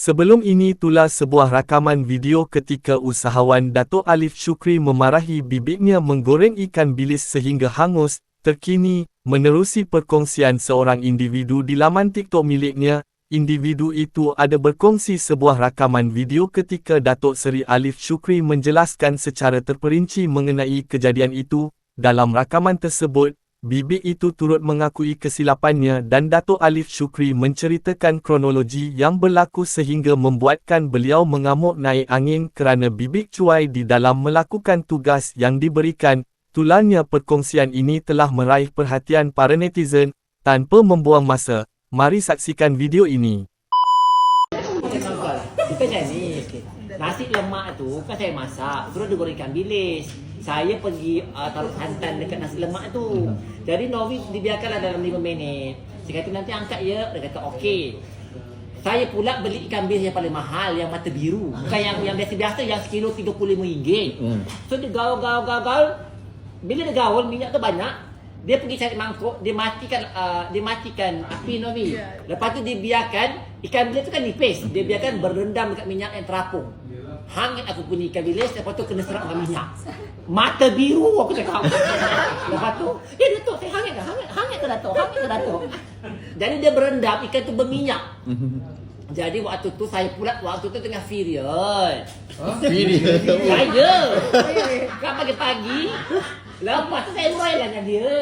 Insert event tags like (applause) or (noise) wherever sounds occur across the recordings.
Sebelum ini itulah sebuah rakaman video ketika usahawan Datuk Alif Syukri memarahi bibitnya menggoreng ikan bilis sehingga hangus. Terkini, menerusi perkongsian seorang individu di laman TikTok miliknya, individu itu ada berkongsi sebuah rakaman video ketika Datuk Seri Alif Syukri menjelaskan secara terperinci mengenai kejadian itu. Dalam rakaman tersebut, Bibik itu turut mengakui kesilapannya dan Datuk Alif Syukri menceritakan kronologi yang berlaku sehingga membuatkan beliau mengamuk naik angin kerana Bibik cuai di dalam melakukan tugas yang diberikan. Tularnya perkongsian ini telah meraih perhatian para netizen. Tanpa membuang masa, mari saksikan video ini. Kita okey. Nasi lemak tu kan saya masak, terus dia goreng ikan bilis. Saya pergi uh, taruh santan dekat nasi lemak tu. Jadi Novi dibiarkanlah dalam 5 minit. Saya kata nanti angkat ya, dia kata okey. Saya pula beli ikan bilis yang paling mahal yang mata biru. Bukan yang yang biasa-biasa yang sekilo RM35. Hmm. So dia gaul gaul gaul gaul. Bila dia gaul minyak tu banyak, dia pergi cari mangkuk, dia matikan uh, dia matikan api Novi. Ya. Lepas tu dia biarkan ikan bilis tu kan nipis. Dia biarkan berendam dekat minyak yang terapung. Hangit aku punya ikan bilis, lepas tu kena serap dengan minyak. Mata biru aku cakap. lepas tu, eh Datuk, saya hangit dah. Hangit, hangit ke Datuk? Hangit ke Datuk? Jadi dia berendam, ikan tu berminyak. Jadi waktu tu saya pula waktu tu tengah period. Ini. Saya. Kan pagi-pagi. Lepas tu saya lah dengan dia.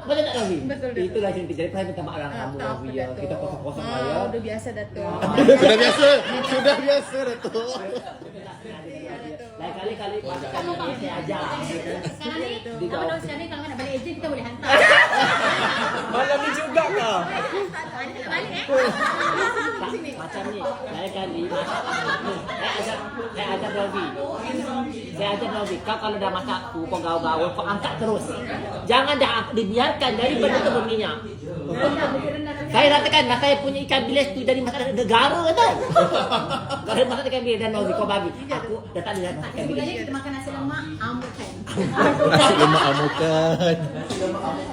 Betul tak Ravi? Betul, betul. Itulah cerita. Jadi saya minta maaf dengan Ah, kamu tak apa, Ravi. ya. Datuk. Kita kosong-kosong lah ya. Ah, Udah biasa Datuk. (laughs) Sudah biasa. Sudah biasa Datuk. Lain kali kali masakan ini saya ajar. Sekarang ni, Di kalau kau. dah sekarang ni kalau nak balik ejen kita boleh hantar. (laughs) Malam ni juga kah? Ada balik eh? Tak, macam ni. Lain kali (laughs) masak. Ni, Saya ajar Ravi. Saya ajar Ravi. Kau kalau dah masak tu kau gaul-gaul kau angkat terus. Jangan dah dibiarkan daripada tu berminyak. Saya ratakan lah saya punya ikan bilis tu jadi masakan negara tau. (laughs) Kalau masak ikan bilis dan Novi kau bagi. Aku dah tak ada ikan bilis. Sebenarnya kita makan nasi lemak, amukan. Nasi lemak amukan. (laughs)